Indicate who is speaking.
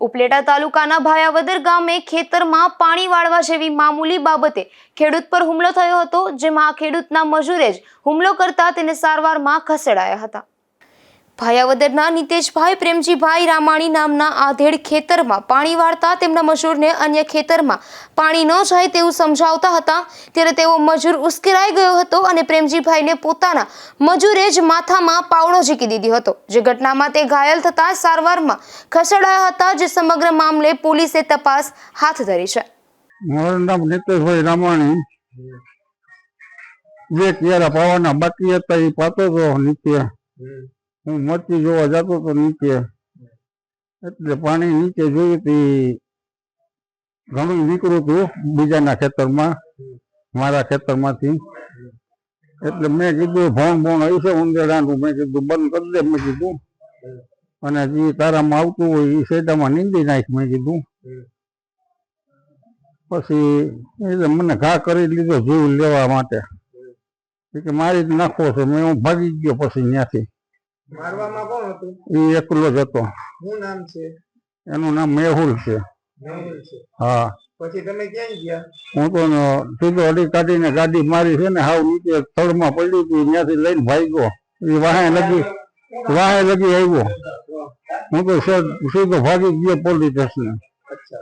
Speaker 1: ઉપલેટા તાલુકાના ભાયાવદર ગામે ખેતરમાં પાણી વાળવા જેવી મામૂલી બાબતે ખેડૂત પર હુમલો થયો હતો, જેમાં ખેડૂતના મજૂરે જ હુમલો કરતા તેને સારવારમાં ખસેડાયા હતા. ભાયાવદરના નિતેશભાઈ, પ્રેમજીભાઈ રામાણી નામના આધેડ ખેતરમાં પાણી વાળતા તેમના મજૂરને અન્ય ખેતરમાં પાણી ન જાય તેવું સમજાવતા હતા. ત્યારે તેઓ મજૂર ઉશ્કેરાઈ ગયો હતો અને પ્રેમજીભાઈને પોતાના મજૂરે જ માથામાં પાવડો ઝીકી દીધો હતો. જે ઘટનામાં તે ઘાયલ થતા સારવારમાં ખસેડાયા હતા, જે સમગ્ર મામલે પોલીસે તપાસ હાથ ધરી છે.
Speaker 2: જે ક્યારે પાવાના બાકી હતા, એ પાતો હતો નીચે હું મરતી જોવા જતો હતો નીચે, એટલે પાણી નીચે જોયું તે ઘણું નીકળ્યું હતું બીજાના ખેતરમાં, મારા ખેતરમાંથી. એટલે મેં કીધું, ભણ ભણ, આવી છે ઉંદેડાનું મેં કીધું, બંધ કરી દે. મેં કીધું. અને જે તારામાં આવતું હોય એ સેટામાં નીંદી નાખ, મેં કીધું. પછી એટલે મને ઘા કરી લીધો જીવ લેવા માટે. કે મારી જ નાખવો છે, મેં હું ભાગી ગયો પછી ત્યાંથી
Speaker 3: મારવામાં કોણ હતું?
Speaker 2: એ એકલો જ હતો.
Speaker 3: શું નામ છે?
Speaker 2: એનું નામ મેહુલ છે.
Speaker 3: મેહુલ છે.
Speaker 2: હા.
Speaker 3: પછી તમે ક્યાં ગયા?
Speaker 2: હું તો સીધો અડી કાઢીને ગાડી મારી છે ને હાવ નીચે થળમાં પડી હતી ત્યાંથી લઈને ભાગ્યો. એ વાહે લગી વાહે લગી આવ્યો. હું તો સીધો ભાગી ગયો પોલીસ સ્ટેશન.